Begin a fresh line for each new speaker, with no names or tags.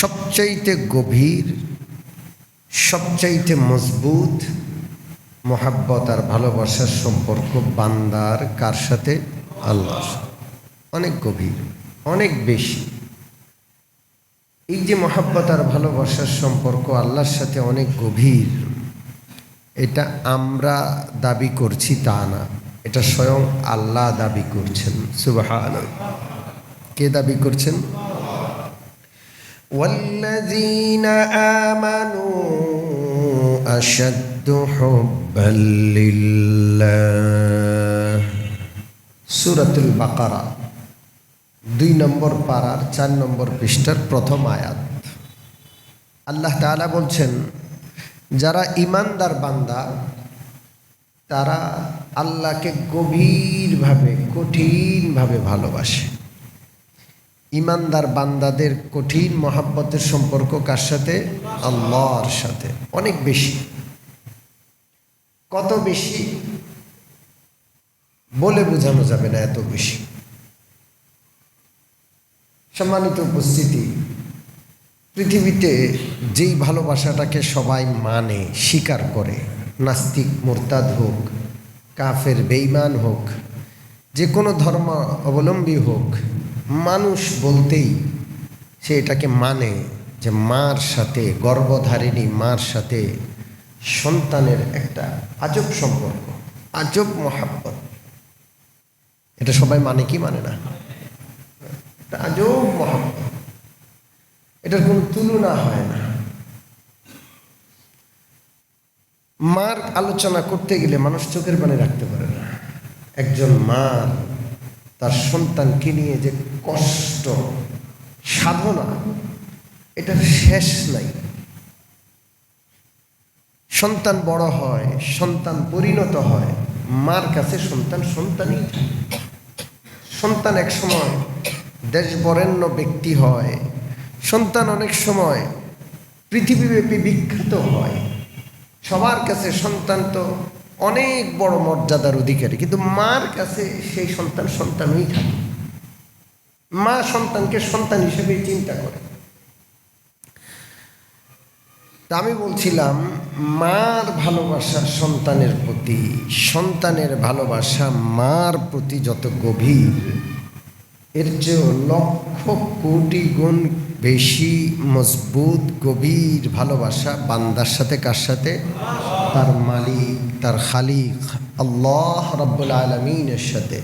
সবচাইতে গভীর, সবচাইতে মজবুত মোহাব্বত আর ভালোবাসার সম্পর্ক বান্দার কার সাথে? আল্লাহর সাথে। অনেক গভীর, অনেক বেশি। এই যে মহাব্বত আর ভালোবাসার সম্পর্ক আল্লাহর সাথে অনেক গভীর, এটা আমরা দাবি করছি তা না। এটা স্বয়ং আল্লাহ দাবি করছেন। সুবাহ কে দাবি করছেন? والذين آمنوا أشد حبا لله সুরাতুল বাকারা দুই নম্বর পাড়ার চার নম্বর পৃষ্ঠার প্রথম আয়াত আল্লাহ তাআলা বলছেন যারা ইমানদার বান্দা তারা আল্লাহকে গভীরভাবে কঠিনভাবে ভালোবাসে ইমানদার বান্দাদের কঠিন মহাব্বতের সম্পর্ক কার সাথে? আল্লাহর সাথে। অনেক বেশি। কত বেশি? বলে বোঝানো যাবে না এত বেশি। সম্মানিত উপস্থিতি, পৃথিবীতে যেই ভালোবাসাটাকে সবাই মানে স্বীকার করে, নাস্তিক, মোরতাদ হোক, কাফের বেইমান হোক, যে কোনো ধর্ম অবলম্বী হোক মানুষ বলতেই সে এটাকে মানে যে মার সাথে, গর্ভধারিণী মার সাথে সন্তানের একটা আজব সম্পর্ক, আজব মহাব্বত। এটা সবাই মানে কি মানে না? একটা আজব মহাব্বত। এটার কোনো তুলনা হয় না। মার আলোচনা করতে গেলে মানুষ চোখের পানি রাখতে পারে না। একজন মা তার সন্তানকে নিয়ে যে কষ্ট, সাধনা এটার শেষ নাই। সন্তান বড় হয়, সন্তান পরিণত হয়, মার কাছে সন্তান সন্তানই সন্তান এক সময় দেশ বরেণ্য ব্যক্তি হয়, সন্তান অনেক সময় পৃথিবীব্যাপী বিখ্যাত হয়। সবার কাছে সন্তান তো অনেক বড় মর্যাদার অধিকারী, কিন্তু মার কাছে সেই সন্তান সন্তানই থাকে। মা সন্তানকে সন্তান হিসেবে চিন্তা করে। আমি বলছিলাম, মার ভালোবাসা সন্তানের প্রতি, সন্তানের ভালোবাসা মার প্রতি যত গভীর, এর চেয়েও লক্ষ কোটি গুণ বেশি মজবুত, গভীর ভালোবাসা বান্দার সাথে কার সাথে? তার মালিক, তার খালিক, আল্লাহ রব্বুল আলমিনের সাথে।